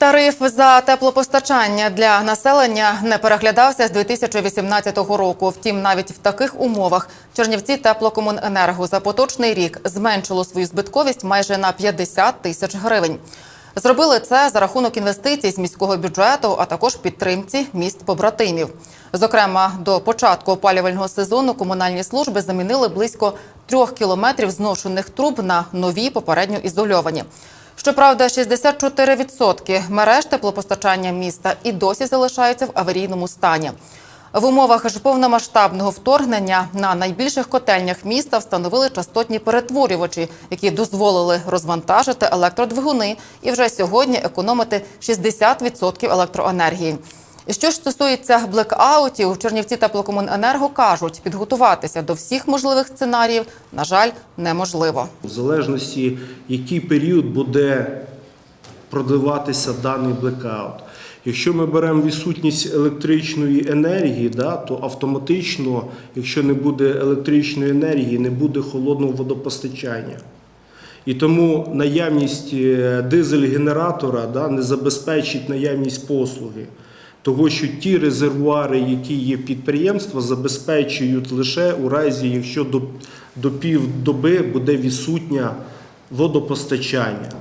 Тариф за теплопостачання для населення не переглядався з 2018 року. Втім, навіть в таких умовах Чернівці теплокомуненерго за поточний рік зменшило свою збитковість майже на 50 тисяч гривень. Зробили це за рахунок інвестицій з міського бюджету, а також підтримці міст побратимів. Зокрема, до початку опалювального сезону комунальні служби замінили близько трьох кілометрів зношених труб на нові попередньо ізольовані. Щоправда, 64% мереж теплопостачання міста і досі залишаються в аварійному стані. В умовах ж повномасштабного вторгнення на найбільших котельнях міста встановили частотні перетворювачі, які дозволили розвантажити електродвигуни і вже сьогодні економити 60% електроенергії. Що ж стосується блекаутів, Чернівці теплокомуненерго кажуть, підготуватися до всіх можливих сценаріїв, на жаль, неможливо. В залежності, який період буде продливатися даний блекаут. Якщо ми беремо відсутність електричної енергії, то автоматично, якщо не буде електричної енергії, не буде холодного водопостачання. І тому наявність е, дизель-генератора не забезпечить наявність послуги. Того, що ті резервуари, які є підприємства, забезпечують лише у разі, якщо до, до півдоби буде відсутня водопостачання.